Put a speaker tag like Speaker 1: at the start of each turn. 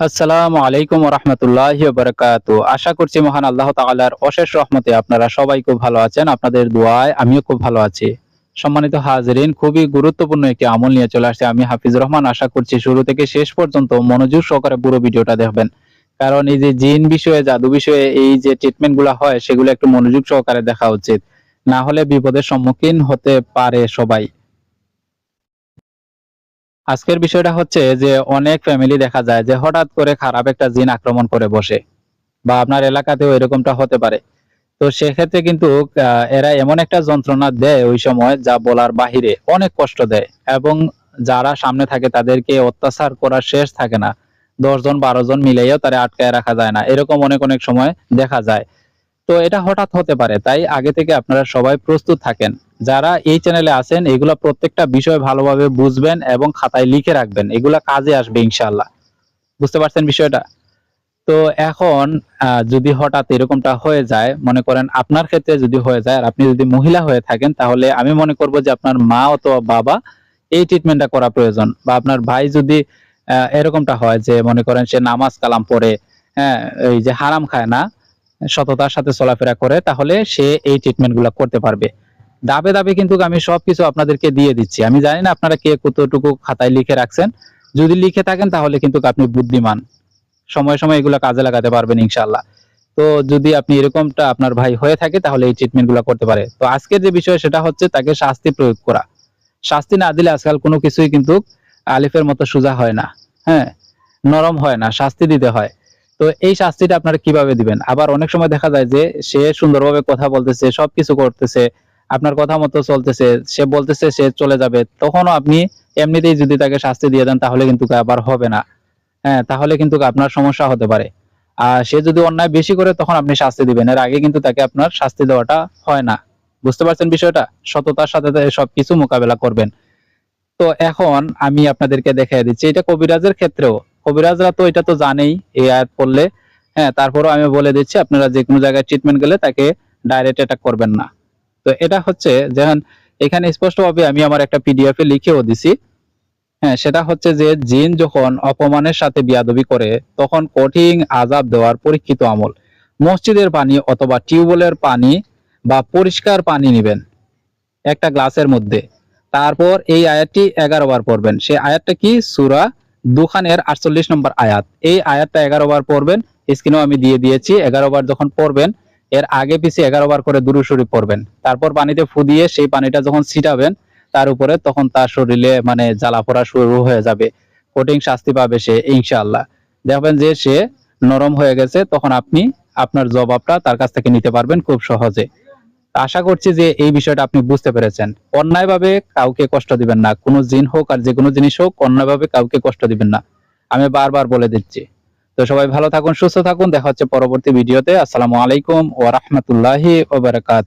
Speaker 1: আসসালামু আলাইকুম রহমতুল্লাহ বারকাত আশা করছি মহান আল্লাহ তাআলার অশেষ রহমতে আপনারা সবাই খুব ভালো আছেন, আপনাদের দোয়ায় আমিও খুব ভালো আছি। সম্মানিত হাজরিন, খুবই গুরুত্বপূর্ণ একটি আমল নিয়ে চলে আসছে আমি হাফিজ রহমান। আশা করছি শুরু থেকে শেষ পর্যন্ত মনোযোগ সহকারে পুরো ভিডিওটা দেখবেন। কারণ এই যে জিন বিষয়ে, জাদু বিষয়ে এই যে ট্রিটমেন্টগুলা হয়, সেগুলো একটু মনোযোগ সহকারে দেখা উচিত। না হলে বিপদের সম্মুখীন হতে পারে সবাই। আজকের বিষয়টা হচ্ছে যে অনেক ফ্যামিলি দেখা যায় যে হঠাৎ করে খারাপ একটা জিন আক্রমণ করে বসে বা আপনার এলাকাতেও এরকমটা হতে পারে। তো সেক্ষেত্রে কিন্তু এরা এমন একটা যন্ত্রণা দেয় ওই সময় যা বলার বাহিরে অনেক কষ্ট দেয় এবং যারা সামনে থাকে তাদেরকে অত্যাচার করার শেষ থাকে না। দশ জন, বারো জন মিলেও তারা আটকায় রাখা যায় না। এরকম অনেক অনেক সময় দেখা যায়। তো এটা হঠাৎ হতে পারে, তাই আগে থেকে আপনারা সবাই প্রস্তুত থাকেন। যারা এই চ্যানেলে আছেন, এগুলা প্রত্যেকটা বিষয় ভালোভাবে বুঝবেন এবং খাতায় লিখে রাখবেন। এগুলা কাজে আসবে, ইনশাআল্লাহ। বুঝতে পারছেন বিষয়টা? তো এখন যদি হঠাৎ এরকমটা হয়ে যায়, মনে করেন আপনার ক্ষেত্রে যদি হয়ে যায়, আর আপনি যদি মহিলা হয়ে থাকেন, তাহলে আমি মনে করব যে আপনার মা অথবা বাবা এই ট্রিটমেন্টটা করা প্রয়োজন। বা আপনার ভাই যদি এরকমটা হয় যে মনে করেন সে নামাজ কালাম পড়ে হ্যাঁ এই যে হারাম খায় না সততার সাথে চলাফেরা করে, তাহলে সে এই ট্রিটমেন্টগুলা করতে পারবে। ধাপে ধাপে কিন্তু আমি সবকিছু আপনাদেরকে দিয়ে দিচ্ছি। আমি জানি না আপনারা কে কতটুকু খাতায় লিখে রাখছেন। যদি লিখে থাকেন, তাহলে কিন্তু আপনি বুদ্ধিমান। সময় সময় এগুলো কাজে লাগাতে পারবেন ইনশাল্লাহ তো যদি আপনি এরকমটা আপনার ভাই হয়ে থাকে, তাহলে এই ট্রিটমেন্টগুলো করতে পারে। তো আজকের যে বিষয়, সেটা হচ্ছে তাকে শাস্তি প্রয়োগ করা। শাস্তি না দিলে আজকাল কোনো কিছুই কিন্তু আলিফের মতো সোজা হয় না। হ্যাঁ নরম হয় না, শাস্তি দিতে হয়। তো এই শাস্তিটা আপনারা কীভাবে দিবেন? আবার অনেক সময় দেখা যায় যে সে সুন্দরভাবে কথা বলতেছে, সবকিছু করতেছে, আপনার কথা মতো চলতেছে, সে বলতেছে সে চলে যাবে, তখনও আপনি এমনিতেই যদি তাকে শাস্তি দিয়ে দেন তাহলে কিন্তু আবার হবে না। হ্যাঁ তাহলে কিন্তু আপনার সমস্যা হতে পারে। আর সে যদি অন্যায় বেশি করে তখন আপনি শাস্তি দিবেন। এর আগে কিন্তু তাকে আপনার শাস্তি দেওয়াটা হয় না। বুঝতে পারছেন বিষয়টা? সততার সাথে সবকিছু মোকাবেলা করবেন। তো এখন আমি আপনাদেরকে দেখাই দিচ্ছি, এটা কবিরাজের ক্ষেত্রেও কবিরাজরা তো এটা তো জানেই, এই আয়াত পড়লে। হ্যাঁ তারপরেও আমি বলে দিচ্ছি, আপনারা যে কোনো জায়গায় ট্রিটমেন্ট গেলে তাকে ডাইরেক্ট অ্যাটাক করবেন না। তো এটা হচ্ছে, যেমন এখানে স্পষ্টভাবে আমি আমার একটা পিডিএফ এ লিখেও দিছি। হ্যাঁ সেটা হচ্ছে যে জিন যখন অপমানের সাথে বিয়াদবি করে, তখন কঠিন আজাব দেওয়ার পরীক্ষিত আমল। মসজিদের পানি অথবা টিউবওয়েলের পানি বা পরিষ্কার পানি নেবেন একটা গ্লাসের মধ্যে। তারপর এই আয়াতটি এগারো বার পড়বেন। সেই আয়াতটা কি? সুরা দুখানের আটচল্লিশ নম্বর আয়াত। এই আয়াতটা এগারো বার পড়বেন, স্ক্রিনেও আমি দিয়ে দিয়েছি, এগারো বার যখন পড়বেন, এর আগে পিছে এগারো বার করে দুরু শরীফ পড়বেন। তারপর পানিতে ফু দিয়ে সেই পানিটা যখন ছিটাবেন, তার উপরে তখন তার শরীরে মানে জ্বালা পোড়া শুরু হয়ে যাবে। কঠিন শাস্তি পাবে সে, ইনশাআল্লাহ। দেখবেন যে সে নরম হয়ে গেছে, তখন আপনি আপনার জবাবটা তার কাছ থেকে নিতে পারবেন খুব সহজে। আশা করছি যে এই বিষয়টা আপনি বুঝতে পেরেছেন। অন্যায়ভাবে কাউকে কষ্ট দিবেন না। কোনো জিন হোক আর যে কোনো জিনিস হোক, অন্যায়ভাবে কাউকে কষ্ট দিবেন না। আমি বারবার বলে দিচ্ছি। তো সবাই ভালো থাকুন, সুস্থ থাকুন। দেখা হচ্ছে পরবর্তী ভিডিওতে। আসসালামু আলাইকুম ওয়া রাহমাতুল্লাহি ওয়া বারাকাতুহু।